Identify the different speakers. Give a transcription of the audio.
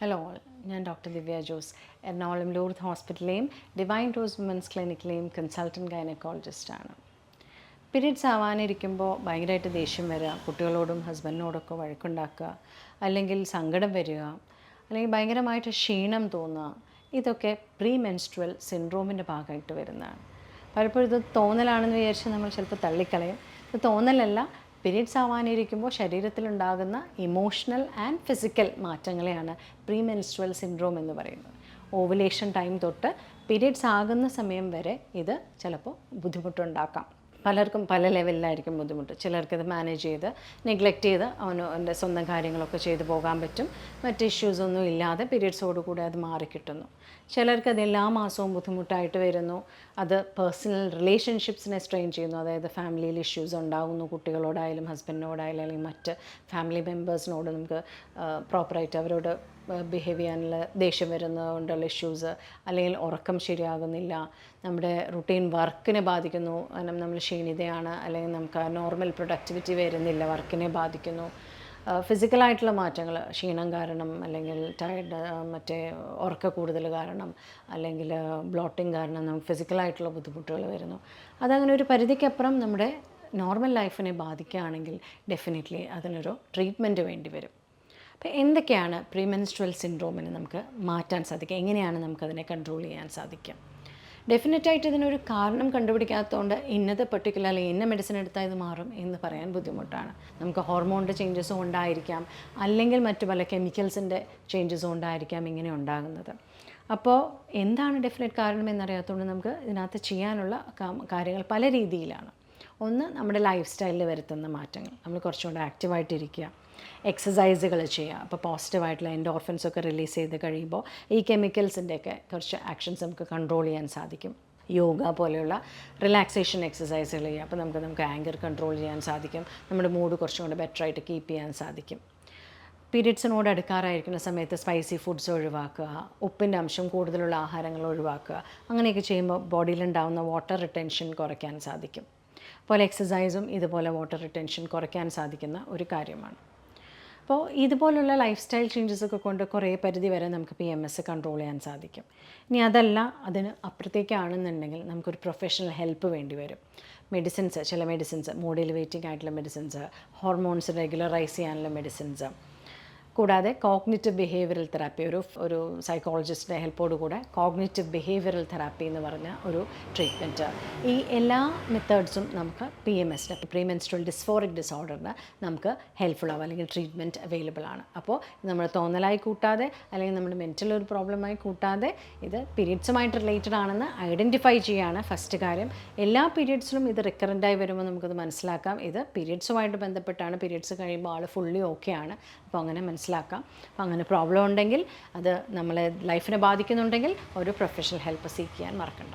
Speaker 1: Hello ഞാൻ doctor Divya Jose Ernakulam Lourdes ഹോസ്പിറ്റലിലെയും divine rose women's ക്ലിനിക്കിലെയും കൺസൾട്ടന്റ് ഗൈനക്കോളജിസ്റ്റാണ് പീരീഡ്സ് ആവാനിരിക്കുമ്പോൾ ഭയങ്കരമായിട്ട് ദേഷ്യം വരിക കുട്ടികളോടും ഹസ്ബൻഡിനോടൊക്കെ വഴക്കുണ്ടാക്കുക അല്ലെങ്കിൽ സങ്കടം വരിക അല്ലെങ്കിൽ ഭയങ്കരമായിട്ട് ക്ഷീണം തോന്നുക ഇതൊക്കെ പ്രീ മെൻസ്ട്രൽ സിൻഡ്രോമിന്റെ ഭാഗമായിട്ട് വരുന്നതാണ്. പലപ്പോഴും ഇത് തോന്നലാണെന്ന് വിചാരിച്ച് നമ്മൾ ചിലപ്പോൾ തള്ളിക്കളയും. ഇത് തോന്നലല്ല പീരീഡ്സ് ആവാനിരിക്കുമ്പോൾ ശരീരത്തിലുണ്ടാകുന്ന ഇമോഷണൽ ആൻഡ് ഫിസിക്കൽ മാറ്റങ്ങളെയാണ് പ്രീ മെൻസ്ട്രൽ സിൻഡ്രോം എന്ന് പറയുന്നത്. ഓവുലേഷൻ ടൈം തൊട്ട് പീരീഡ്സ് ആകുന്ന സമയം വരെ ഇത് ചിലപ്പോൾ ബുദ്ധിമുട്ടുണ്ടാക്കാം. പലർക്കും പല ലെവലിലായിരിക്കും ബുദ്ധിമുട്ട്. ചിലർക്കിത് മാനേജ് ചെയ്ത് നെഗ്ലക്റ്റ് ചെയ്ത് അവന് അവന്റെ സ്വന്തം കാര്യങ്ങളൊക്കെ ചെയ്തു പോകാൻ പറ്റും. മറ്റ് ഇഷ്യൂസ് ഒന്നും ഇല്ലാതെ പീരീഡ്സോടുകൂടി അത് മാറിക്കിട്ടുന്നു. ചിലർക്ക് എല്ലാ മാസവും ബുദ്ധിമുട്ടായിട്ട് വരുന്നു. അത് പേഴ്സണൽ റിലേഷൻഷിപ്സിനെ സ്ട്രെയിൻ ചെയ്യുന്നു. അതായത് ഫാമിലിയിൽ ഇഷ്യൂസ് ഉണ്ടാകുന്നു കുട്ടികളോടായാലും ഹസ്ബൻഡിനോടായാലും അല്ലെങ്കിൽ മറ്റ് ഫാമിലി മെമ്പേഴ്സിനോട് നമുക്ക് പ്രോപ്പറായിട്ട് അവരോട് ബിഹേവ് ചെയ്യാനുള്ള ദേഷ്യം വരുന്നതുകൊണ്ടുള്ള ഇഷ്യൂസ് അല്ലെങ്കിൽ ഉറക്കം ശരിയാകുന്നില്ല. നമ്മുടെ റുട്ടീൻ വർക്കിനെ ബാധിക്കുന്നു. നമ്മൾ ക്ഷീണിതയാണ് അല്ലെങ്കിൽ നമുക്ക് നോർമൽ പ്രൊഡക്ടിവിറ്റി വരുന്നില്ല വർക്കിനെ ബാധിക്കുന്നു. ഫിസിക്കലായിട്ടുള്ള മാറ്റങ്ങൾ ക്ഷീണം കാരണം അല്ലെങ്കിൽ ടയർഡ് മറ്റേ ഉറക്ക കൂടുതൽ കാരണം അല്ലെങ്കിൽ ബ്ലോട്ടിങ് കാരണം നമുക്ക് ഫിസിക്കലായിട്ടുള്ള ബുദ്ധിമുട്ടുകൾ വരുന്നു. അതങ്ങനെ ഒരു പരിധിക്കപ്പുറം നമ്മുടെ നോർമൽ ലൈഫിനെ ബാധിക്കുകയാണെങ്കിൽ ഡെഫിനറ്റ്ലി അതിനൊരു ട്രീറ്റ്മെന്റ് വേണ്ടി വരും. അപ്പോൾ എന്തൊക്കെയാണ് പ്രീമെൻസ്ട്രൽ സിൻഡ്രോമിന് നമുക്ക് മാറ്റാൻ സാധിക്കുക? എങ്ങനെയാണ് നമുക്കതിനെ കൺട്രോൾ ചെയ്യാൻ സാധിക്കുക? ഡെഫിനറ്റായിട്ട് ഇതിനൊരു കാരണം കണ്ടുപിടിക്കാത്തതുകൊണ്ട് ഇന്നത്തെ പെർട്ടിക്കുലർ അല്ലെങ്കിൽ ഇന്ന മെഡിസിൻ എടുത്താൽ ഇത് മാറും എന്ന് പറയാൻ ബുദ്ധിമുട്ടാണ്. നമുക്ക് ഹോർമോണിന്റെ ചേഞ്ചസും ഉണ്ടായിരിക്കാം. അല്ലെങ്കിൽ മറ്റു പല കെമിക്കൽസിന്റെ ചേഞ്ചസും ഉണ്ടായിരിക്കാം ഇങ്ങനെ ഉണ്ടാകുന്നത്. അപ്പോൾ എന്താണ് ഡെഫിനറ്റ് കാരണം എന്നറിയാത്തതുകൊണ്ട് നമുക്ക് ഇതിനകത്ത് ചെയ്യാനുള്ള കാര്യങ്ങൾ പല രീതിയിലാണ്. ഒന്ന് നമ്മുടെ ലൈഫ് സ്റ്റൈലിൽ വരുത്തുന്ന മാറ്റങ്ങൾ. നമ്മൾ കുറച്ചുകൂടെ ആക്റ്റീവായിട്ടിരിക്കുക എക്സസൈസുകൾ ചെയ്യുക. അപ്പോൾ പോസിറ്റീവായിട്ടുള്ള എൻഡോർഫൻസ് ഒക്കെ റിലീസ് ചെയ്ത് കഴിയുമ്പോൾ ഈ കെമിക്കൽസിന്റെയൊക്കെ കുറച്ച് ആക്ഷൻസ് നമുക്ക് കൺട്രോൾ ചെയ്യാൻ സാധിക്കും. യോഗ പോലെയുള്ള റിലാക്സേഷൻ എക്സസൈസുകൾ ചെയ്യുക. അപ്പോൾ നമുക്ക് നമുക്ക് ആങ്കർ കൺട്രോൾ ചെയ്യാൻ സാധിക്കും. നമ്മുടെ മൂഡ് കുറച്ചും കൂടെ ബെറ്ററായിട്ട് കീപ്പ് ചെയ്യാൻ സാധിക്കും. പീരീഡ്സിനോട് അടുക്കാറായിരിക്കുന്ന സമയത്ത് സ്പൈസി ഫുഡ്സ് ഒഴിവാക്കുക. ഉപ്പിന്റെ അംശം കൂടുതലുള്ള ആഹാരങ്ങൾ ഒഴിവാക്കുക. അങ്ങനെയൊക്കെ ചെയ്യുമ്പോൾ ബോഡിയിലുണ്ടാകുന്ന വാട്ടർ റിട്ടൻഷൻ കുറയ്ക്കാൻ സാധിക്കും. പോലെ എക്സസൈസും ഇതുപോലെ വാട്ടർ റിട്ടൻഷൻ കുറയ്ക്കാൻ സാധിക്കുന്ന ഒരു കാര്യമാണ്. അപ്പോൾ ഇതുപോലുള്ള ലൈഫ് സ്റ്റൈൽ ചേഞ്ചസ് ഒക്കെ കൊണ്ട് കുറേ പരിധി വരെ നമുക്ക് പി എം എസ് കൺട്രോൾ ചെയ്യാൻ സാധിക്കും. ഇനി അതല്ല അതിന് അപ്പുറത്തേക്കാണെന്നുണ്ടെങ്കിൽ നമുക്കൊരു പ്രൊഫഷണൽ ഹെൽപ്പ് വേണ്ടി വരും. മെഡിസിൻസ് ചില മെഡിസിൻസ് മോഡിൽ എലിവേറ്റിംഗ് ആയിട്ടുള്ള മെഡിസിൻസ് ഹോർമോൺസ് റെഗുലറൈസ് ചെയ്യാനുള്ള മെഡിസിൻസ് കൂടാതെ കോഗ്നിറ്റീവ് ബിഹേവിയറൽ തെറാപ്പി ഒരു ഒരു സൈക്കോളജിസ്റ്റിന്റെ ഹെൽപ്പോട് കൂടെ കോഗ്നിറ്റീവ് ബിഹേവിയറൽ തെറാപ്പി എന്ന് പറഞ്ഞ ഒരു ട്രീറ്റ്മെന്റ് ഈ എല്ലാ മെത്തേഡ്സും നമുക്ക് പി എം എസിന് പ്രീ മെൻസ്ട്രൽ ഡിസ്ഫോറിക് ഡിസോർഡറിന് നമുക്ക് ഹെൽപ്ഫുൾ ആവും അല്ലെങ്കിൽ ട്രീറ്റ്മെന്റ് അവൈലബിൾ ആണ്. അപ്പോൾ നമ്മൾ തോന്നലായി കൂട്ടാതെ അല്ലെങ്കിൽ നമ്മുടെ മെന്റൽ ഒരു പ്രോബ്ലമായി കൂട്ടാതെ ഇത് പീരീഡ്സുമായിട്ട് റിലേറ്റഡ് ആണെന്ന് ഐഡന്റിഫൈ ചെയ്യുകയാണ് ഫസ്റ്റ് കാര്യം. എല്ലാ പീരീഡ്സിലും ഇത് റിക്കറന്റായി വരുമ്പോൾ നമുക്കത് മനസ്സിലാക്കാം. ഇത് പീരീഡ്സുമായിട്ട് ബന്ധപ്പെട്ടാണ് പീരീഡ്സ് കഴിയുമ്പോൾ ആൾ ഫുള്ളി ഓക്കെ ആണ്. അപ്പോൾ അങ്ങനെ മനസ്സിലാക്കാം. അപ്പോൾ അങ്ങനെ പ്രോബ്ലം ഉണ്ടെങ്കിൽ അത് നമ്മളെ ലൈഫിനെ ബാധിക്കുന്നുണ്ടെങ്കിൽ ഒരു പ്രൊഫഷണൽ ഹെൽപ്പ് സീക്ക് ചെയ്യാൻ മറക്കണ്ട.